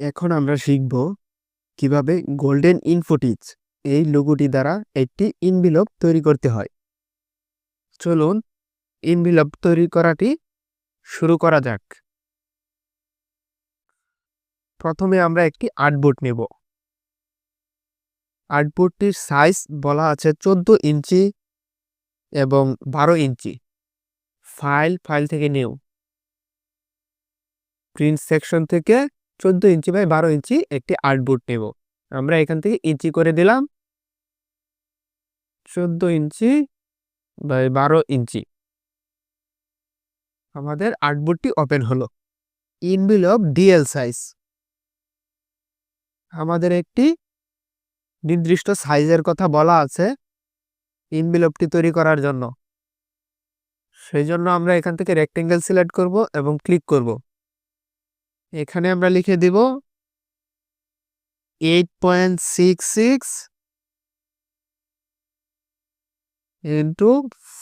এখন আমরা শিখব কীভাবে গোল্ডেন ইনফোটিজ এই লোগোটি দ্বারা একটি ইনভিলপ তৈরি করতে হয়। চলুন ইনভিলপ তৈরি করাটি শুরু করা যাক। প্রথমে আমরা একটি আর্টবোর্ড নেব। আর্টবোর্ডটির সাইজ বলা আছে চোদ্দ ইঞ্চি এবং বারো ইঞ্চি। ফাইল ফাইল থেকে নিউ। প্রিন্ট সেকশন থেকে চোদ্দ ইঞ্চি বাই বারো ইঞ্চি একটি আর্টবোর্ড নেব। আমরা এখান থেকে ইঞ্চি করে দিলাম। চোদ্দ ইঞ্চি বাই বারো ইঞ্চি। আমাদের আর্টবোর্ডটি ওপেন হলো। Envelope DL size. আমাদের একটি নির্দিষ্ট সাইজের কথা বলা আছে ইনভিলপটি তৈরি করার জন্য। সেই জন্য আমরা এখান থেকে রেক্টেঙ্গেল সিলেক্ট করব এবং ক্লিক করব। এখানে আমরা লিখে দিব eight point six six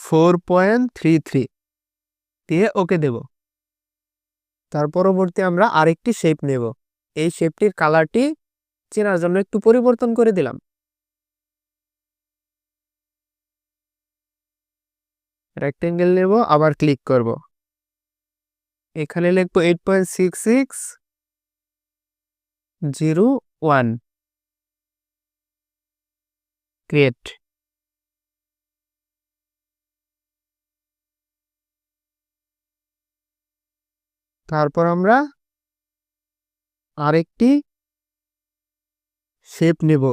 four point three three দিয়ে ওকে দেব। তার পরবর্তী আমরা আরেকটি শেপ নেব। এই শেপটির কালারটি চেনার জন্য একটু পরিবর্তন করে দিলাম। রেক্টেঙ্গেল নেব, আবার ক্লিক করব। এখানে লিখব eight point six six zero one create তারপর আমরা আরেকটি শেপ নেব।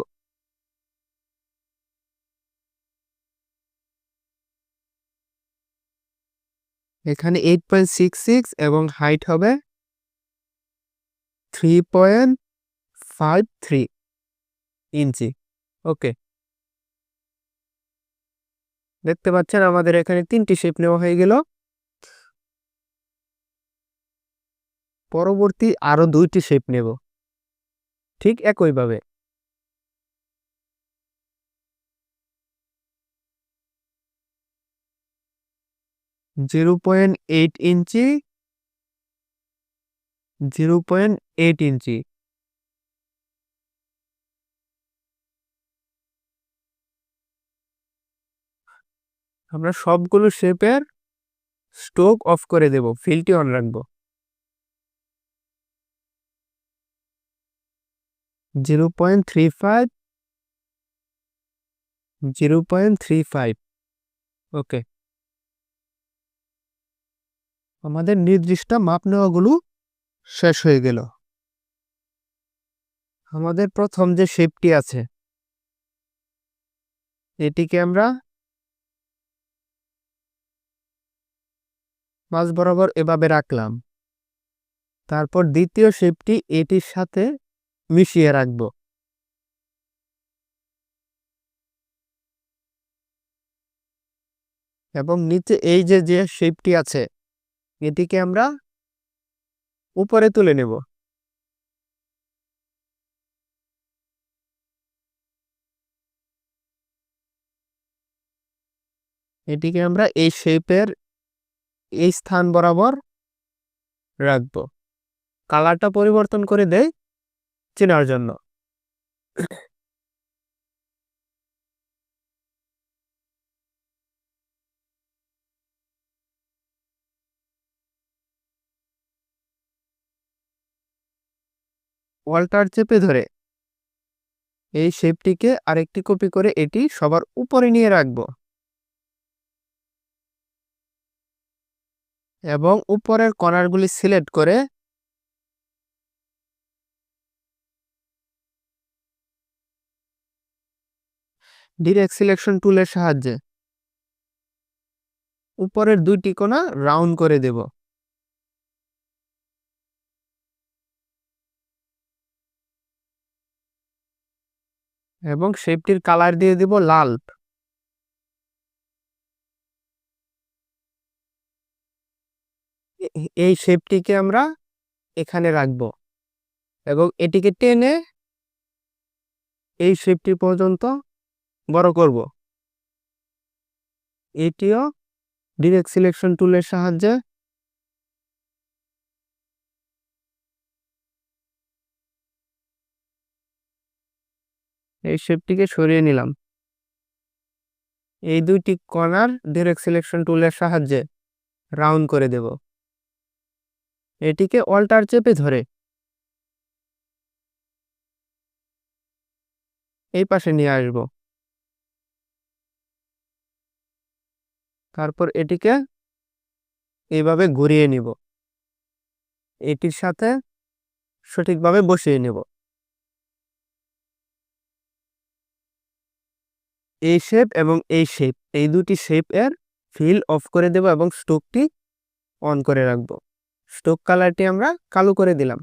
এখানে এইট পয়েন্ট সিক্স সিক্স এবং হাইট হবে থ্রি পয়েন্ট ফাইভ থ্রি ইঞ্চি। ওকে দেখতে পাচ্ছেন আমাদের এখানে তিনটি শেপ নেওয়া হয়ে গেল। পরবর্তী আরও দুইটি শেপ নেব। ঠিক একইভাবে। জিরো পয়েন্ট এইট ইঞ্চি জিরো পয়েন্ট এইট ইঞ্চি। আমরা সবগুলো শেপের স্টোক অফ করে দেব, ফিলটি অন রাখব। Zero point three five zero point three five okay আমাদের নির্দিষ্ট মাপ নেওয়াগুলো শেষ হয়ে গেল। আমাদের প্রথম যে শেপটি আছে, এটিকে আমরা মাঝ বরাবর এভাবে রাখলাম। তারপর দ্বিতীয় শেপটি এটির সাথে মিশিয়ে রাখব। এবং নিচে এই যে যে শেপটি আছে এটিকে আমরা উপরে তুলে নেব। এটিকে আমরা এই শেপের এই স্থান বরাবর রাখব। কালারটা পরিবর্তন করে দেয় চেনার জন্য। ওয়াল্টার চেপে ধরে। এই শেপটিকে আরেকটি কপি করে এটি সবার উপরে নিয়ে রাখব। এবং উপরের কর্নারগুলি সিলেক্ট করে ডিরেক্ট সিলেকশন টুলের সাহায্যে উপরের দুইটি কোনা রাউন্ড করে দেব। এবং শেপটির কালার দিয়ে দিব লাল। এই শেপটিকে আমরা এখানে রাখব এবং এটিকে টেনে এই শেপটি পর্যন্ত বড় করব। এটিও ডিরেক্ট সিলেকশন টুলের সাহায্যে এই শেপটিকে সরিয়ে নিলাম। এই দুইটি কর্নার ডিরেক্ট সিলেকশন টুলের সাহায্যে রাউন্ড করে দেব। এটিকে অল্টার চেপে ধরে। এই পাশে নিয়ে আসব। তারপর এটিকে এইভাবে ঘুরিয়ে নিব। এটির সাথে সঠিকভাবে বসিয়ে নেব। এই শেপ এবং এই শেপ এই দুটি শেপ এর ফিল অফ করে দেব এবং স্টোকটি অন করে রাখব। স্টোক কালারটি আমরা কালো করে দিলাম।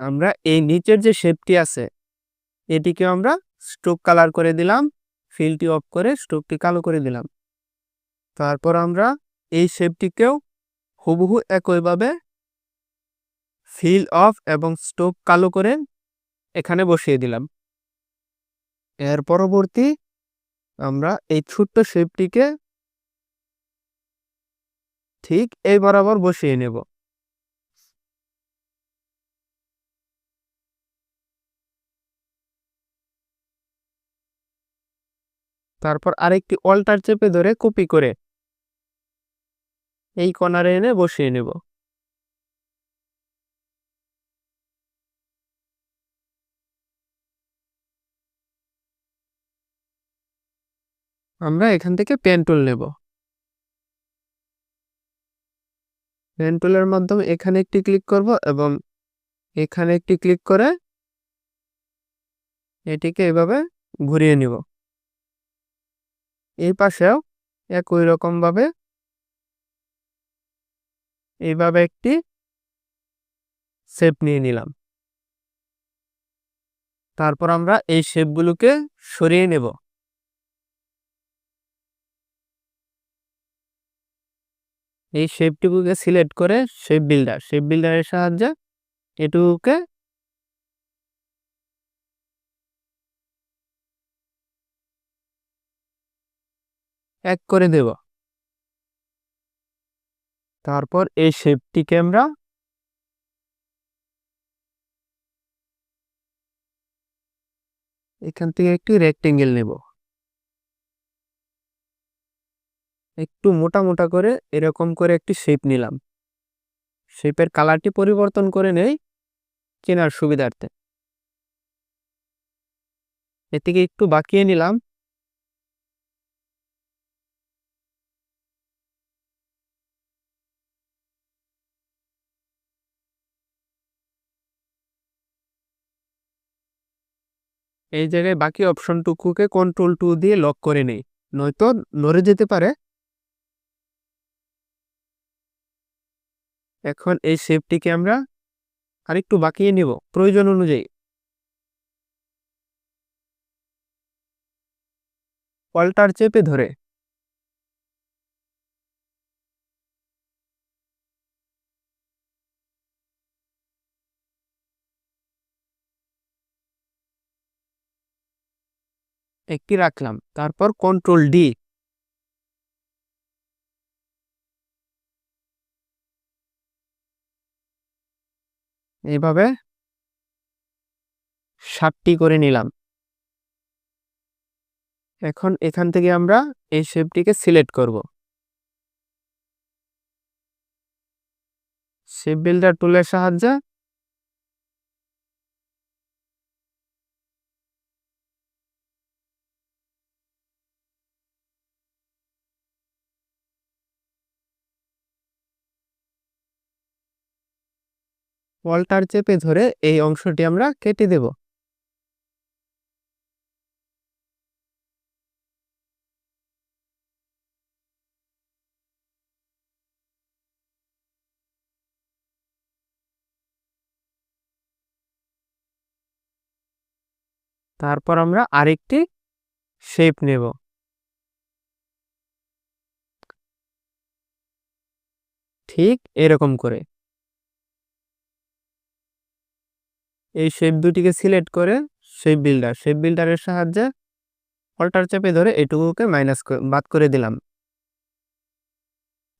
আমরা এই নিচের যে শেপটি আছে এটিকে আমরা স্টোক কালার করে দিলাম। ফিলটি অফ করে স্টোকটি কালো করে দিলাম। তারপর আমরা এই শেপটিকেও হুবহু একইভাবে ফিল অফ এবং স্টোক কালো করে এখানে বসিয়ে দিলাম। এর পরবর্তী আমরা এই ছোট্ট শেপটিকে ঠিক এই বরাবর বসিয়ে নেব। তারপর আরেকটি অল্টার চেপে ধরে কপি করে এই কর্নারে এনে বসিয়ে নেব। আমরা এখান থেকে পেন্টুল নেব। পেন টুলের মাধ্যমে এখানে একটি ক্লিক করব এবং এখানে একটি ক্লিক করে এটিকে এভাবে ঘুরিয়ে নিব। এই পাশেও একই রকমভাবে এইভাবে একটি শেপ নিয়ে নিলাম। তারপর আমরা এই শেপগুলোকে সরিয়ে নেব। এই শেপটুকুকে সিলেক্ট করে শেপ বিল্ডার শেপ বিল্ডারের সাহায্যে এটুকুকে এক করে দেব। তারপর এই শেপটিকে আমরা এখান থেকে একটি রেক্টেঙ্গেল নেব। একটু মোটা মোটা করে এরকম করে একটি শেপ নিলাম। শেপের কালারটি পরিবর্তন করে নেই, চেনার সুবিধার্থে। এটিকে একটু বাকিয়ে নিলাম। এই জায়গায় বাকি অপশনটুকুকে কন্ট্রোল টু দিয়ে লক করে নেই। নয়তো নড়ে যেতে পারে। এখন এই শেপটিকে আমরা আরেকটু বাঁকিয়ে নিব, প্রয়োজন অনুযায়ী। পল্টার চেপে ধরে। একটি রাখলাম। তারপর কন্ট্রোল ডি এইভাবে সাতটি করে নিলাম। এখন এখান থেকে আমরা এই শেপটিকে সিলেক্ট করব। শেপ বিল্ডার টুলের সাহায্যে অল্টার চেপে ধরে এই অংশটি আমরা কেটে দেব। তারপর আমরা আরেকটি শেপ নেব। ঠিক এরকম করে। এই শেপ দুটিকে সিলেক্ট করে শেপ বিল্ডার শেপ বিল্ডারের সাহায্যে অল্টার চেপে ধরে এটুকুকে মাইনাস বাদ করে দিলাম।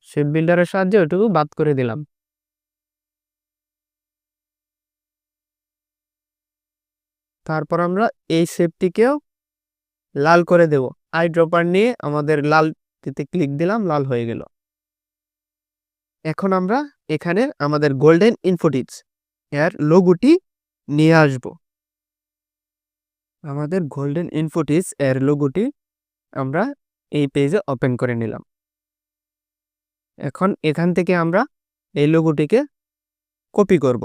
শেপ বিল্ডারের সাহায্যে ওটুকু বাদ করে দিলাম। তারপর আমরা এই শেপটিকেও লাল করে দেব। আই ড্রপার নিয়ে আমাদের লাল টিতে ক্লিক দিলাম, লাল হয়ে গেল। এখন আমরা এখানে আমাদের গোল্ডেন ইনফোটিক্স এর লোগোটি নিয়ে আসব। আমাদের গোল্ডেন ইনফোটিস এর লোগোটি আমরা এই পেজে ওপেন করে নিলাম। এখন এখান থেকে আমরা এই লোগোটিকে কপি করব।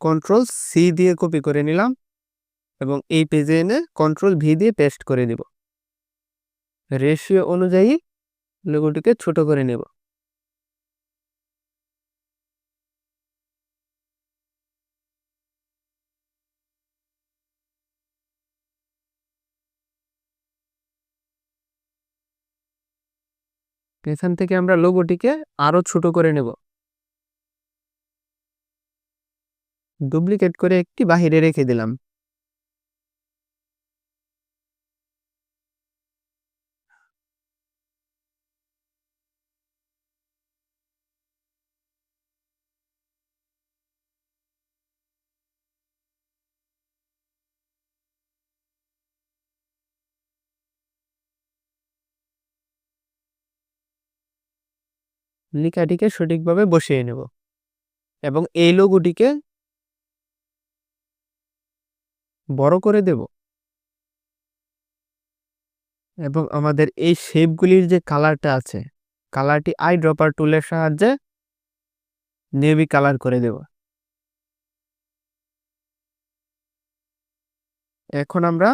কন্ট্রোল সি দিয়ে কপি করে নিলাম এবং এই পেজে এনে কন্ট্রোল ভি দিয়ে পেস্ট করে দিব। রেশিও অনুযায়ী লোগোটিকে ছোট করে নেব। এখান থেকে আমরা লোগোটিকে আরও ছোট করে নেব। ডুপ্লিকেট করে একটি বাহিরে রেখে দিলাম। লিখাটিকে সঠিকভাবে বসিয়ে নেব এবং এই লোগোটিকে বড় করে দেব। এবং আমাদের এই শেপগুলির যে কালারটা আছে, কালারটি আই ড্রপার টুলের সাহায্যে নেভি কালার করে দেব। এখন আমরা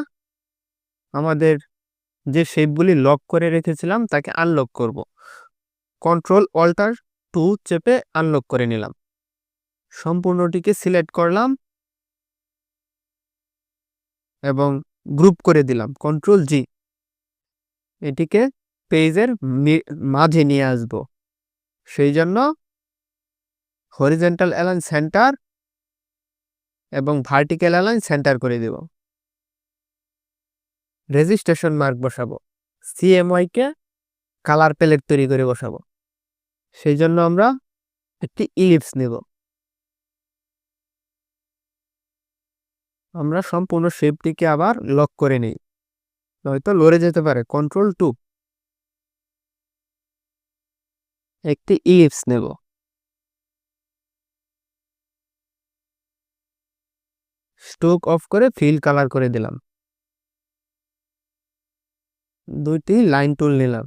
আমাদের যে শেপগুলি লক করে রেখেছিলাম, তাকে আনলক করব। কন্ট্রোল অল্টার টু চেপে আনলক করে নিলাম। সম্পূর্ণটিকে সিলেক্ট করলাম এবং গ্রুপ করে দিলাম, কন্ট্রোল জি। এটিকে পেজের মাঝে নিয়ে আসব। সেই জন্য হরিজেন্টাল অ্যালাইন সেন্টার এবং ভার্টিক্যাল অ্যালাইন সেন্টার করে দেব। রেজিস্ট্রেশন মার্ক বসাবো। সিএমওয়াইকে কালার প্যালেট তৈরি করে বসাবো। সেই জন্য আমরা একটি ইলিপস নেব। আমরা সম্পূর্ণ শেপটিকে আবার লক করে নিই। নয়তো লড়ে যেতে পারে। কন্ট্রোল টু একটি ইলিপস নেব। স্টোক অফ করে ফিল কালার করে দিলাম। দুইটি লাইন টুল নিলাম।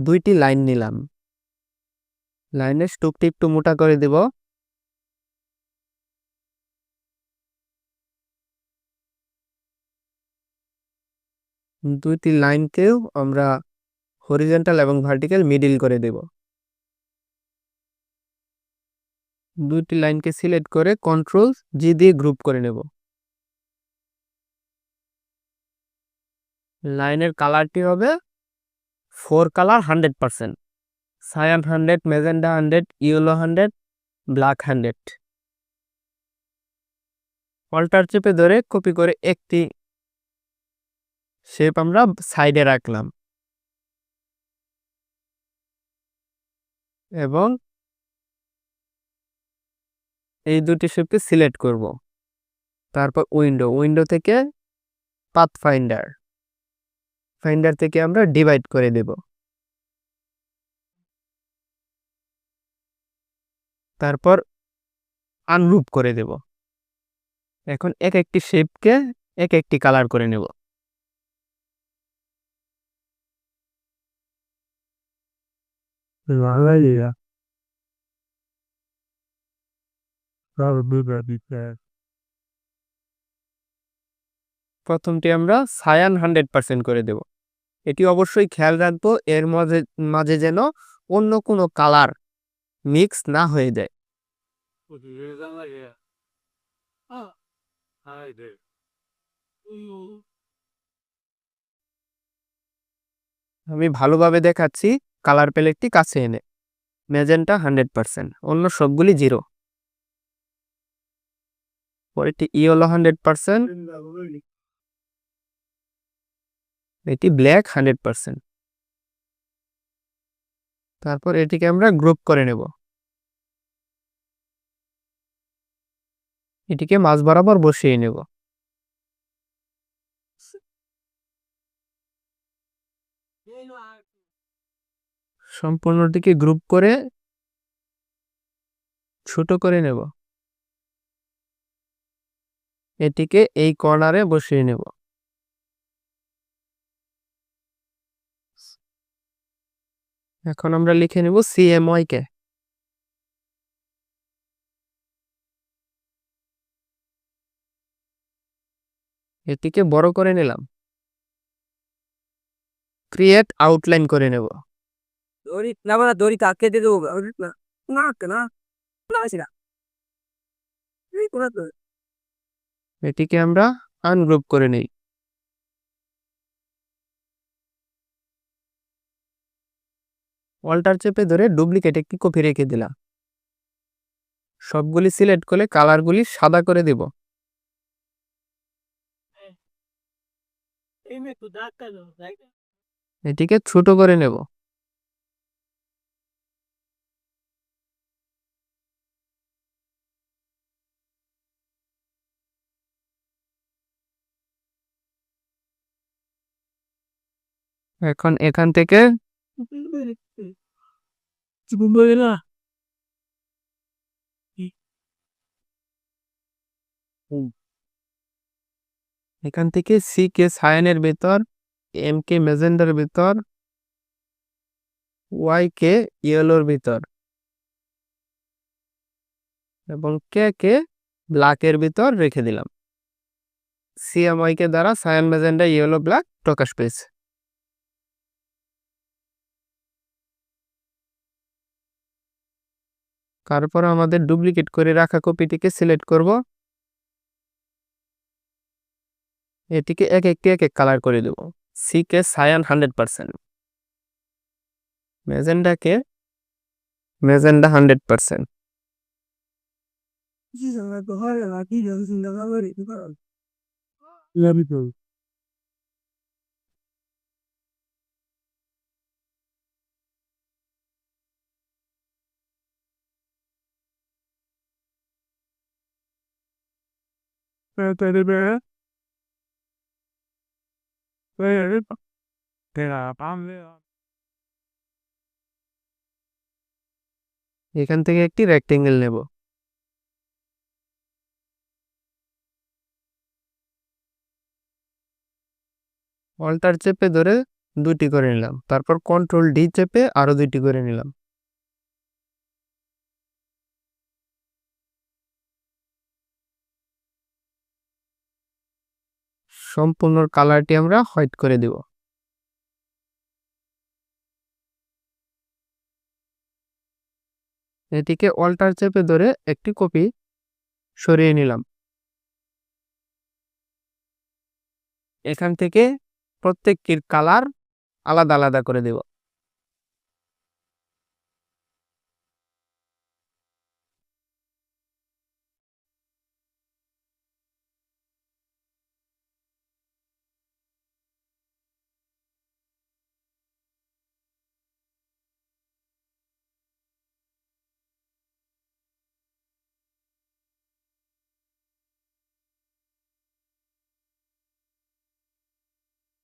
দুইটি লাইন নিলাম। লাইনের স্টোকটি একটু মোটা করে দেব। দুইটি লাইনকেও আমরা হরিজেন্টাল এবং ভার্টিক্যাল মিডিল করে দেব। দুইটি লাইনকে সিলেক্ট করে কন্ট্রোল জি দিয়ে গ্রুপ করে নেব। লাইনের কালারটি হবে? Four colour hundred percent. Cyan hundred, magenta hundred, yellow hundred, black hundred. Alter চেপে ধরে কপি করে একটি শেপ আমরা সাইডে রাখলাম। এবং এই দুটি শেপকে সিলেক্ট করব। তারপর উইন্ডো উইন্ডো থেকে পাথ ফাইন্ডার থেকে আমরা ডিভাইড করে দেব। তারপর আনরুপ করে দেব। এখন এক একটি শেপকে এক একটি কালার করে নেব। প্রথমটি আমরা সায়ান হান্ড্রেড পার্সেন্ট করে দেব। এটি অবশ্যই খেয়াল রাখব, এর মাঝে মাঝে যেন অন্য কোনো কালার মিক্স না হয়ে যায়। আমি ভালোভাবে দেখাচ্ছি কালার প্যালেটটি কাছে এনে। ম্যাজেন্টা হান্ড্রেড পার্সেন্ট, অন্য সবগুলি জিরো। পরেরটি ইয়েলো হান্ড্রেড পার্সেন্ট। এটি ব্ল্যাক হান্ড্রেড পার্সেন্ট তারপর এটিকে আমরা গ্রুপ করে নেব। এটিকে মাঝ বরাবর বসিয়ে নেব। সম্পূর্ণটিকে গ্রুপ করে ছোট করে নেব। এটিকে এই কর্নারে বসিয়ে নেব। এখন আমরা লিখে নেব সিএমওয়াই কে এটিকে বড় করে নিলাম ক্রিয়েট আউটলাইন করে নেব দড়ি না বলা দড়ি তাকে দিয়ে দেবো না না না না এটিকে আমরা আনগ্রুপ করে নেই অল্টার চেপে ধরে ডুপ্লিকেট একটি কপি রেখে দিলাম সবগুলি সিলেক্ট করে কালারগুলি সাদা করে দেব। এটিকে ছোট করে নেব। এখন এখান থেকে না এখান থেকে সি কে সায়ানের ভিতর এম কে মেজেন্ডার ভিতর ওয়াই কে ইয়েলোর ভিতর এবং কে কে ব্ল্যাকের ভিতর রেখে দিলাম। সিএমওয়াই কে দ্বারা সায়ান মেজেন্ডা ইয়েলো ব্ল্যাক প্রকাশ পেয়েছে। তারপর আমাদের ডুপ্লিকেট করে রাখা কপিটিকে সিলেক্ট করব। এটিকে এক একটি এক এক কালার করে দেব। সিকে সায়ান হান্ড্রেড পার্সেন্ট মেজেন্ডাকে মেজেন্ডা হান্ড্রেড পার্সেন্ট কি এখান থেকে একটি রেক্টেঙ্গেল নেব। অল্টার চেপে ধরে দুটি করে নিলাম। তারপর কন্ট্রোল ডি চেপে আরও দুইটি করে নিলাম। সম্পূর্ণ কালারটি আমরা হোয়াইট করে দেব। এটিকে অল্টার চেপে ধরে একটি কপি সরিয়ে নিলাম। এখান থেকে প্রত্যেকটির কালার আলাদা আলাদা করে দেব।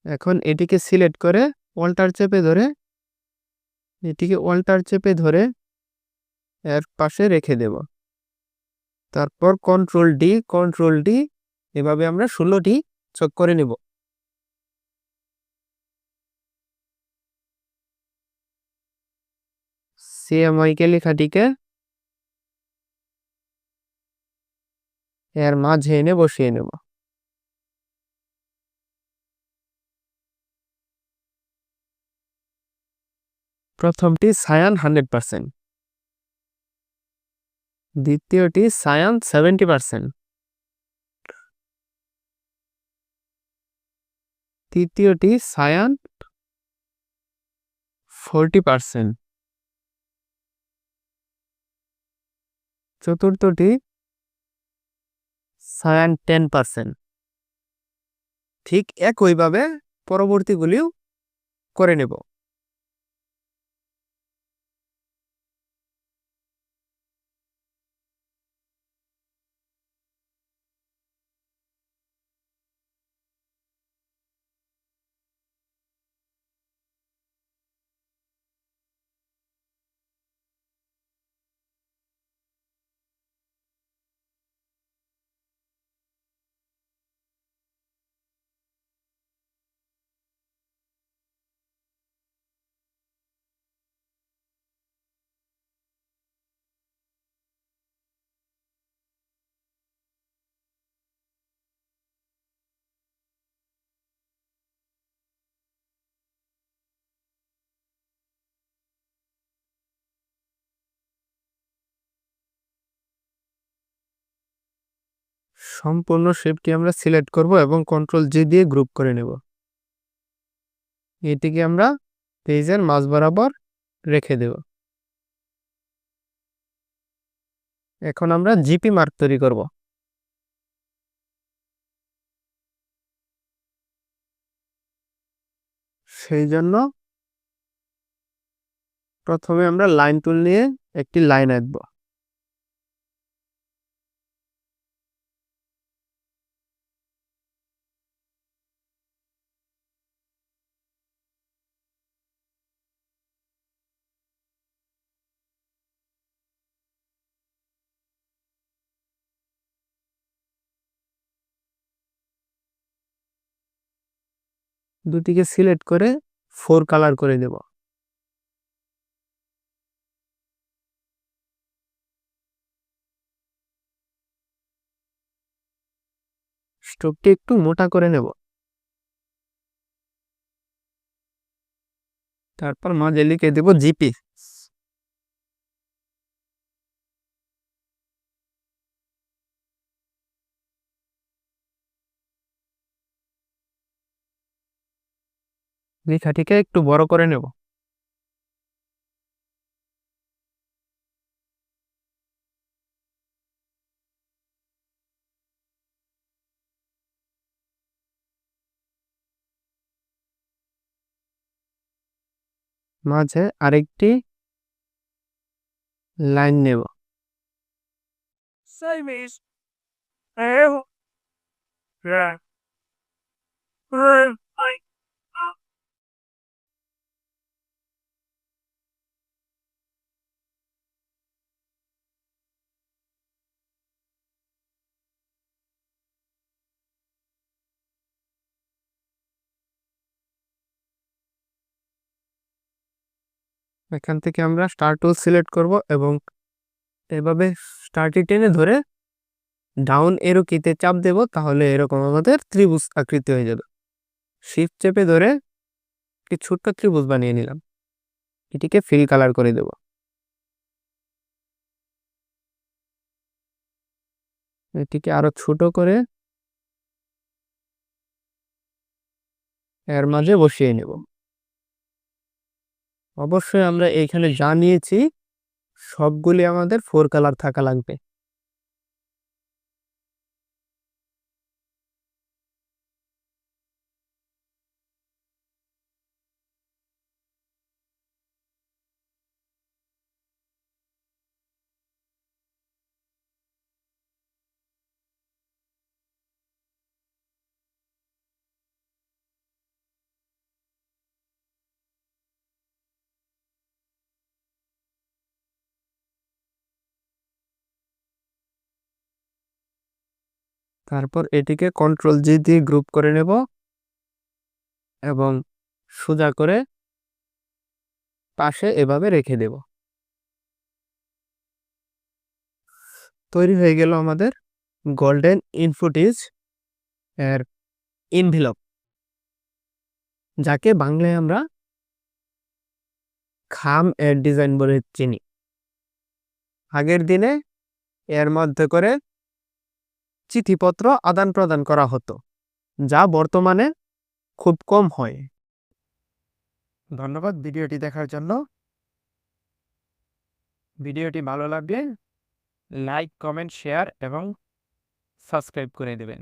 এখন এটিকে সিলেক্ট করে অল্টার চেপে ধরে, এটিকে অল্টার চেপে ধরে এর পাশে রেখে দেব। তারপর কন্ট্রোল ডি কন্ট্রোল ডি এভাবে আমরা ষোলোটি চক করে নেব। সিএমআই কে লেখাটিকে এর মাঝে এনে বসিয়ে নেব। প্রথমটি সায়ান হান্ড্রেড পার্সেন্ট দ্বিতীয়টি সায়ান সেভেন্টি পার্সেন্ট তৃতীয়টি সায়ান ফোরটি পার্সেন্ট চতুর্থটি সায়ান টেন পার্সেন্ট ঠিক একইভাবে পরবর্তীগুলিও করে নেব। সম্পূর্ণ শেপটি আমরা সিলেক্ট করব এবং কন্ট্রোল জি দিয়ে গ্রুপ করে নেব। এটিকে আমরা পেজের মাঝ বরাবর রেখে দেব। এখন আমরা জিপি মার্ক তৈরি করব। সেই জন্য প্রথমে আমরা লাইন টুল নিয়ে একটি লাইন আঁকবো। দুটিকে সিলেক্ট করে ফোর কালার করে দেব স্টোভটি একটু মোটা করে নেব। তারপর মাঝে লিখে দেব জিপি। লেখাটিকে একটু বড় করে নেব। মাঝে আরেকটি লাইন নেব। Same এখান থেকে আমরা স্টার টুল সিলেক্ট করব এবং এভাবে স্টারটি টেনে ধরে ডাউন এরো কিতে চাপ দেব, তাহলে এরকম আমাদের ত্রিভুজ আকৃতি হয়ে যাবে। শিফট চেপে ধরে একটি ছোট্ট ত্রিভুজ বানিয়ে নিলাম। এটিকে ফিল কালার করে দেব। এটিকে আরও ছোট করে এর মাঝে বসিয়ে নেব। অবশ্যই আমরা এইখানে জানিয়েছি সবগুলি আমাদের ফোর কালার থাকা লাগবে। তারপর এটিকে কন্ট্রোল জি দিয়ে গ্রুপ করে নেব এবং সোজা করে পাশে এভাবে রেখে দেব। তৈরি হয়ে গেল আমাদের গোল্ডেন ইনফুটিজ এর ইনভিলপ যাকে বাংলায় আমরা খাম এর ডিজাইন বলে চিনি। আগের দিনে এর মধ্যে করে চিঠিপত্র আদান প্রদান করা হতো, যা বর্তমানে খুব কম হয়। ধন্যবাদ ভিডিওটি দেখার জন্য। ভিডিওটি ভালো লাগবে লাইক, কমেন্ট, শেয়ার এবং সাবস্ক্রাইব করে দেবেন।